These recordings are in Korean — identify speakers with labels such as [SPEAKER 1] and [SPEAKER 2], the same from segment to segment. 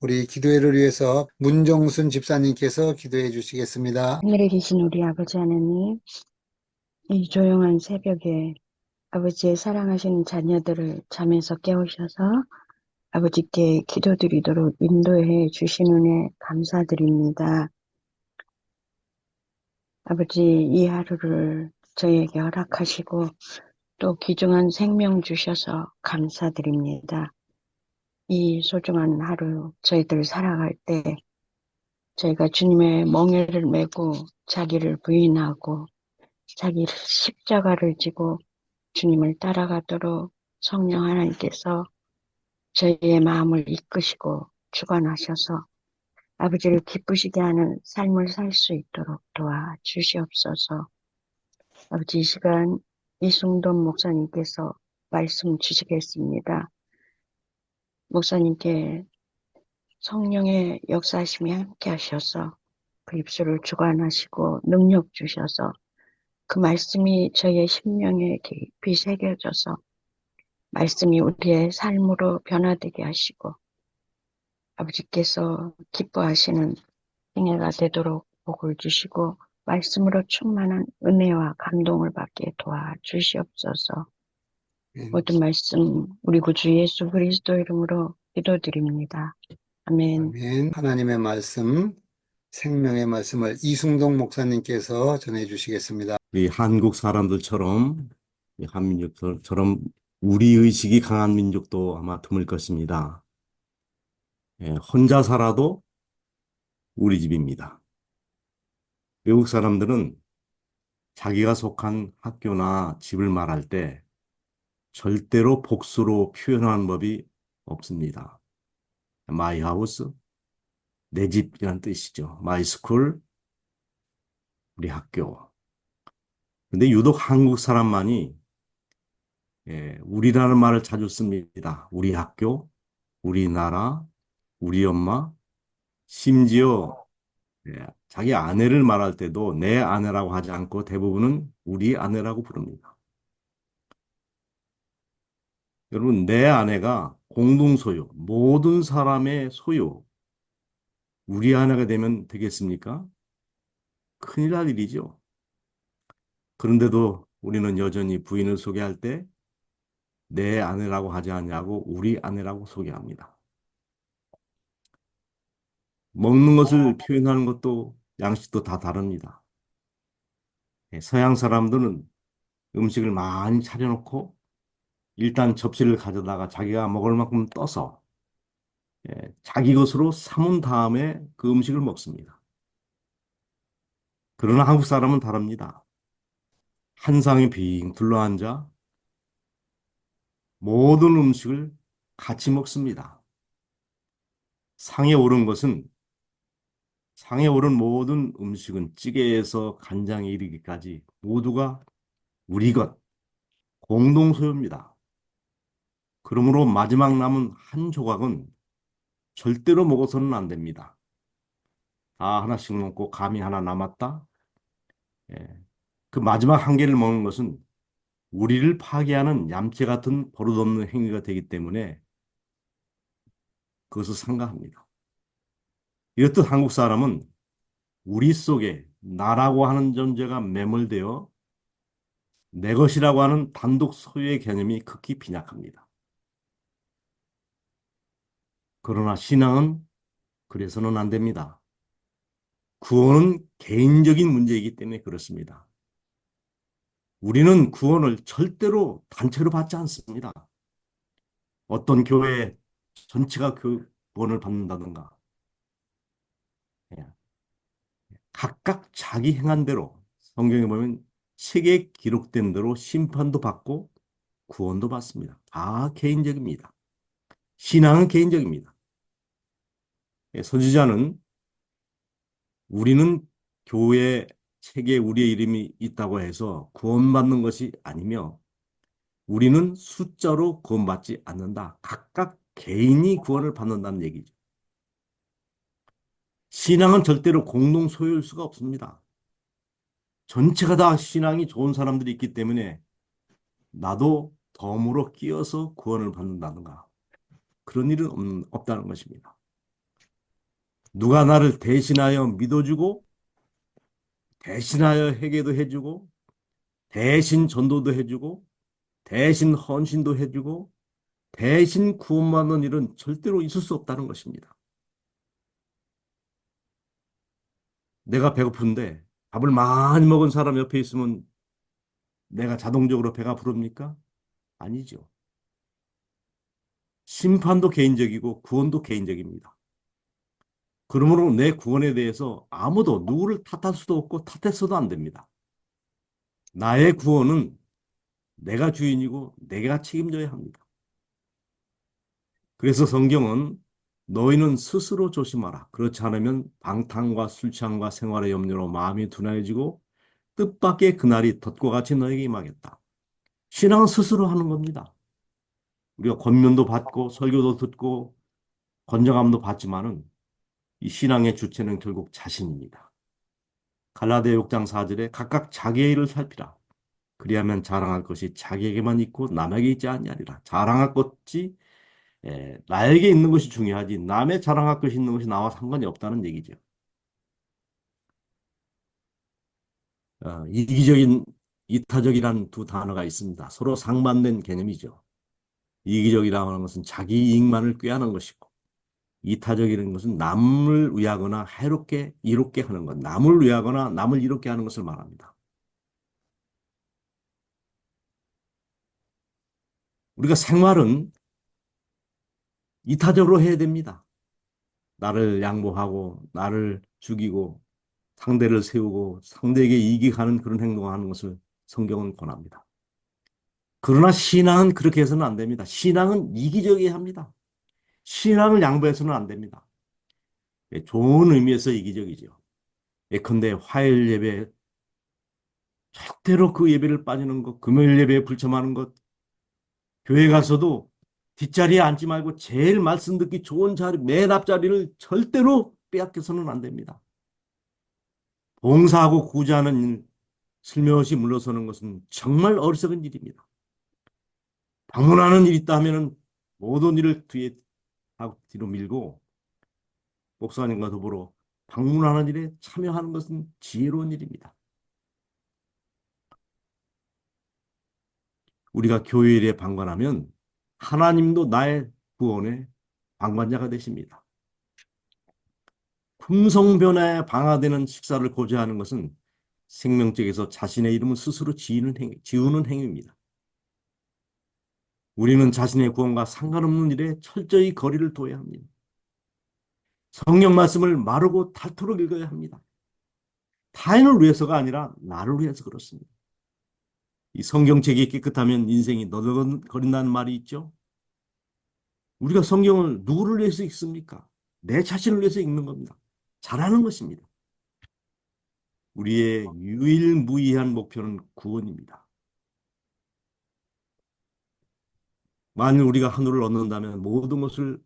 [SPEAKER 1] 우리 기도회를 위해서 문정순 집사님께서 기도해 주시겠습니다.
[SPEAKER 2] 하늘에 계신 우리 아버지 하나님, 이 조용한 새벽에 아버지의 사랑하시는 자녀들을 잠에서 깨우셔서 아버지께 기도드리도록 인도해 주신 은혜 감사드립니다. 아버지, 이 하루를 저희에게 허락하시고 또 귀중한 생명 주셔서 감사드립니다. 이 소중한 하루 저희들 살아갈 때 저희가 주님의 멍에를 메고 자기를 부인하고 자기 십자가를 지고 주님을 따라가도록 성령 하나님께서 저희의 마음을 이끄시고 주관하셔서 아버지를 기쁘시게 하는 삶을 살 수 있도록 도와 주시옵소서. 아버지 이 시간 이승돈 목사님께서 말씀 주시겠습니다. 목사님께 성령의 역사심이 함께 하셔서 그 입술을 주관하시고 능력 주셔서 그 말씀이 저의 심령에 깊이 새겨져서 말씀이 우리의 삶으로 변화되게 하시고 아버지께서 기뻐하시는 행해가 되도록 복을 주시고 말씀으로 충만한 은혜와 감동을 받게 도와주시옵소서. 모든 말씀 우리 구주 예수 그리스도 이름으로 기도드립니다. 아멘.
[SPEAKER 1] 아멘. 하나님의 말씀, 생명의 말씀을 이승동 목사님께서 전해 주시겠습니다.
[SPEAKER 3] 우리 한국 사람들처럼 이 한민족처럼 우리 의식이 강한 민족도 아마 드물 것입니다. 예, 혼자 살아도 우리 집입니다. 외국 사람들은 자기가 속한 학교나 집을 말할 때 절대로 복수로 표현하는 법이 없습니다. my house, 내 집이란 뜻이죠. my school, 우리 학교. 근데 유독 한국 사람만이 예, 우리라는 말을 자주 씁니다. 우리 학교, 우리나라, 우리 엄마, 심지어 예, 자기 아내를 말할 때도 내 아내라고 하지 않고 대부분은 우리 아내라고 부릅니다. 여러분, 내 아내가 공동 소유, 모든 사람의 소유, 우리 아내가 되면 되겠습니까? 큰일 날 일이죠. 그런데도 우리는 여전히 부인을 소개할 때 내 아내라고 하지 않냐고 우리 아내라고 소개합니다. 먹는 것을 표현하는 것도 양식도 다 다릅니다. 예, 서양 사람들은 음식을 많이 차려놓고 일단 접시를 가져다가 자기가 먹을 만큼 떠서 예, 자기 것으로 삼은 다음에 그 음식을 먹습니다. 그러나 한국 사람은 다릅니다. 한 상에 빙 둘러앉아 모든 음식을 같이 먹습니다. 상에 오른 것은 상에 오른 모든 음식은 찌개에서 간장에 이르기까지 모두가 우리 것, 공동 소유입니다. 그러므로 마지막 남은 한 조각은 절대로 먹어서는 안 됩니다. 다 하나씩 먹고 감이 하나 남았다. 예. 그 마지막 한 개를 먹는 것은 우리를 파괴하는 얌체 같은 버릇없는 행위가 되기 때문에 그것을 상가합니다. 이렇듯 한국 사람은 우리 속에 나라고 하는 존재가 매몰되어 내 것이라고 하는 단독 소유의 개념이 극히 빈약합니다. 그러나 신앙은 그래서는 안 됩니다. 구원은 개인적인 문제이기 때문에 그렇습니다. 우리는 구원을 절대로 단체로 받지 않습니다. 어떤 교회 전체가 그 구원을 받는다든가. 예. 각각 자기 행한 대로 성경에 보면 책에 기록된 대로 심판도 받고 구원도 받습니다. 다 개인적입니다. 신앙은 개인적입니다. 예, 선지자는 우리는 교회 책에 우리의 이름이 있다고 해서 구원받는 것이 아니며 우리는 숫자로 구원받지 않는다. 각각 개인이 구원을 받는다는 얘기죠. 신앙은 절대로 공동 소유일 수가 없습니다. 전체가 다 신앙이 좋은 사람들이 있기 때문에 나도 덤으로 끼어서 구원을 받는다든가 그런 일은 없, 없다는 것입니다. 누가 나를 대신하여 믿어주고 대신하여 회개도 해주고 대신 전도도 해주고 대신 헌신도 해주고 대신 구원받는 일은 절대로 있을 수 없다는 것입니다. 내가 배고픈데 밥을 많이 먹은 사람 옆에 있으면 내가 자동적으로 배가 부릅니까? 아니죠. 심판도 개인적이고 구원도 개인적입니다. 그러므로 내 구원에 대해서 아무도 누구를 탓할 수도 없고 탓해서도 안 됩니다. 나의 구원은 내가 주인이고 내가 책임져야 합니다. 그래서 성경은 너희는 스스로 조심하라. 그렇지 않으면 방탕과 술 취함과 생활의 염려로 마음이 둔해지고 뜻밖의 그날이 덫과 같이 너에게 임하겠다. 신앙은 스스로 하는 겁니다. 우리가 권면도 받고 설교도 듣고 건정함도 받지만은 이 신앙의 주체는 결국 자신입니다. 갈라디아 6장 4절에 각각 자기의 일을 살피라. 그리하면 자랑할 것이 자기에게만 있고 남에게 있지 아니하리라. 자랑할 것이 에, 나에게 있는 것이 중요하지 남의 자랑할 것이 있는 것이 나와 상관이 없다는 얘기죠. 어, 이기적인 이타적이라는 두 단어가 있습니다. 서로 상반된 개념이죠. 이기적이라고 하는 것은 자기 이익만을 꾀하는 것이고 이타적이라는 것은 남을 위하거나 해롭게 이롭게 하는 것, 남을 위하거나 남을 이롭게 하는 것을 말합니다. 우리가 생활은 이타적으로 해야 됩니다. 나를 양보하고 나를 죽이고 상대를 세우고 상대에게 가는 그런 행동을 하는 것을 성경은 권합니다. 그러나 신앙은 그렇게 해서는 안 됩니다. 신앙은 이기적이어야 합니다. 신앙을 양보해서는 안 됩니다. 예, 좋은 의미에서 이기적이죠. 예컨대 화요일 예배 절대로 그 예배를 빠지는 것, 금요일 예배에 불참하는 것, 교회 가서도 뒷자리에 앉지 말고 제일 말씀 듣기 좋은 자리, 맨 앞자리를 절대로 빼앗겨서는 안 됩니다. 봉사하고 구제하는 일, 슬며시 물러서는 것은 정말 어리석은 일입니다. 방문하는 일이 있다면 모든 일을 뒤에 하고 뒤로 밀고 목사님과 더불어 방문하는 일에 참여하는 것은 지혜로운 일입니다. 우리가 교회 일에 방관하면 하나님도 나의 구원의 방관자가 되십니다. 품성변화에 방화되는 식사를 고지하는 것은 생명적에서 자신의 이름을 스스로 지우는, 행, 지우는 행위입니다. 우리는 자신의 구원과 상관없는 일에 철저히 거리를 둬야 합니다. 성경 말씀을 마르고 닳도록 읽어야 합니다. 타인을 위해서가 아니라 나를 위해서 그렇습니다. 이 성경책이 깨끗하면 인생이 너덜거린다는 말이 있죠. 우리가 성경을 누구를 위해서 읽습니까? 내 자신을 위해서 읽는 겁니다. 잘하는 것입니다. 우리의 유일무이한 목표는 구원입니다. 만일 우리가 하늘을 얻는다면 모든 것을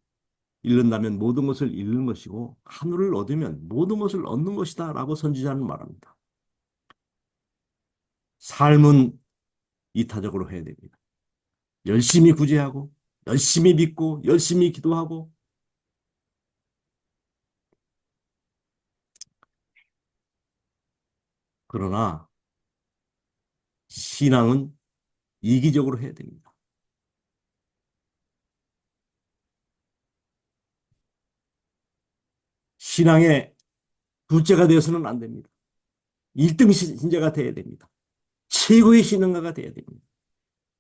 [SPEAKER 3] 잃는다면 모든 것을 잃는 것이고 하늘을 얻으면 모든 것을 얻는 것이다 라고 선지자는 말합니다. 삶은 이타적으로 해야 됩니다. 열심히 구제하고 열심히 믿고 열심히 기도하고 그러나 신앙은 이기적으로 해야 됩니다. 신앙의 둘째가 되어서는 안 됩니다. 1등 신자가 되어야 됩니다. 최고의 신앙가가 되어야 됩니다.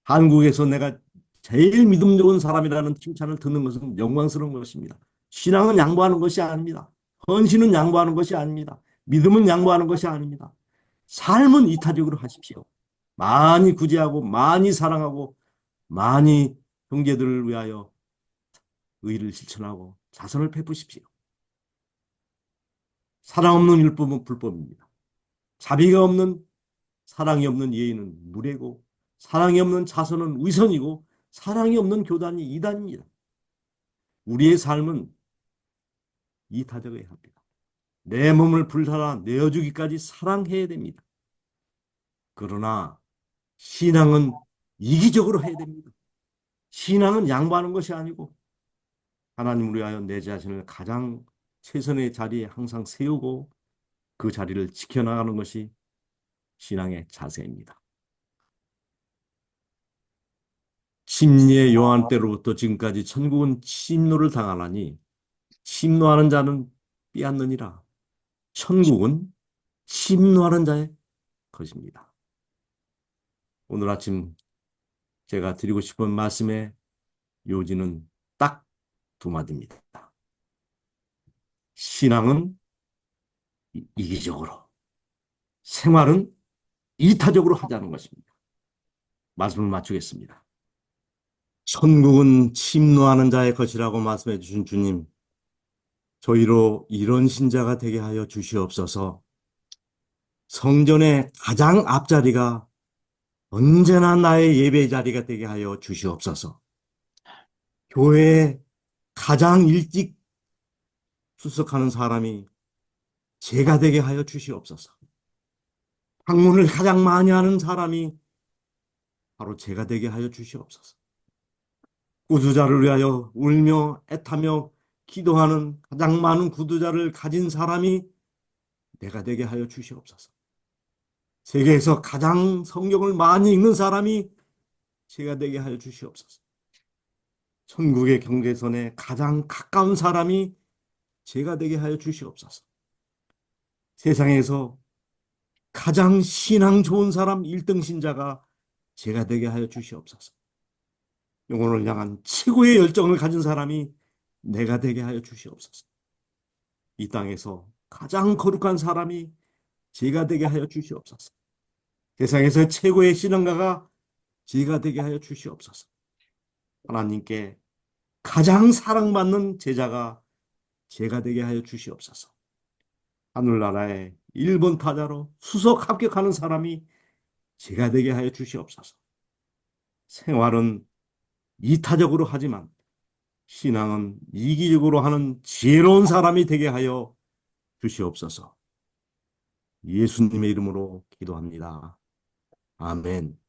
[SPEAKER 3] 한국에서 내가 제일 믿음 좋은 사람이라는 칭찬을 듣는 것은 영광스러운 것입니다. 신앙은 양보하는 것이 아닙니다. 헌신은 양보하는 것이 아닙니다. 믿음은 양보하는 것이 아닙니다. 삶은 이타적으로 하십시오. 많이 구제하고 많이 사랑하고 많이 형제들을 위하여 의를 실천하고 자선을 베푸십시오. 사랑 없는 율법은 불법입니다. 자비가 없는 사랑이 없는 예의는 무례고 사랑이 없는 자선은 위선이고 사랑이 없는 교단이 이단입니다. 우리의 삶은 이타적이어야 합니다. 내 몸을 불살아 내어주기까지 사랑해야 됩니다. 그러나 신앙은 이기적으로 해야 됩니다. 신앙은 양보하는 것이 아니고 하나님을 위하여 내 자신을 가장 최선의 자리에 항상 세우고 그 자리를 지켜나가는 것이 신앙의 자세입니다. 침례 요한 때로부터 지금까지 천국은 침노를 당하나니 침노하는 자는 빼앗느니라. 천국은 침노하는 자의 것입니다. 오늘 아침 제가 드리고 싶은 말씀의 요지는 딱 두 마디입니다. 신앙은 이- 이기적으로, 생활은 이타적으로 하자는 것입니다. 말씀을 마치겠습니다. 천국은 침노하는 자의 것이라고 말씀해 주신 주님, 저희로 이런 신자가 되게 하여 주시옵소서. 성전의 가장 앞자리가 언제나 나의 예배 자리가 되게 하여 주시옵소서. 교회에 가장 일찍 출석하는 사람이 제가 되게 하여 주시옵소서. 방문을 가장 많이 하는 사람이 바로 제가 되게 하여 주시옵소서. 구두자를 위하여 울며 애타며 기도하는 가장 많은 구두자를 가진 사람이 내가 되게 하여 주시옵소서. 세계에서 가장 성경을 많이 읽는 사람이 제가 되게 하여 주시옵소서. 천국의 경계선에 가장 가까운 사람이 제가 되게 하여 주시옵소서. 세상에서 가장 신앙 좋은 사람 1등 신자가 제가 되게 하여 주시옵소서. 영혼을 향한 최고의 열정을 가진 사람이 내가 되게 하여 주시옵소서. 이 땅에서 가장 거룩한 사람이 제가 되게 하여 주시옵소서. 세상에서 최고의 신앙가가 제가 되게 하여 주시옵소서. 하나님께 가장 사랑받는 제자가 제가 되게 하여 주시옵소서. 하늘나라의 1번 타자로 수석 합격하는 사람이 제가 되게 하여 주시옵소서. 생활은 이타적으로 하지만 신앙은 이기적으로 하는 지혜로운 사람이 되게 하여 주시옵소서. 예수님의 이름으로 기도합니다. 아멘.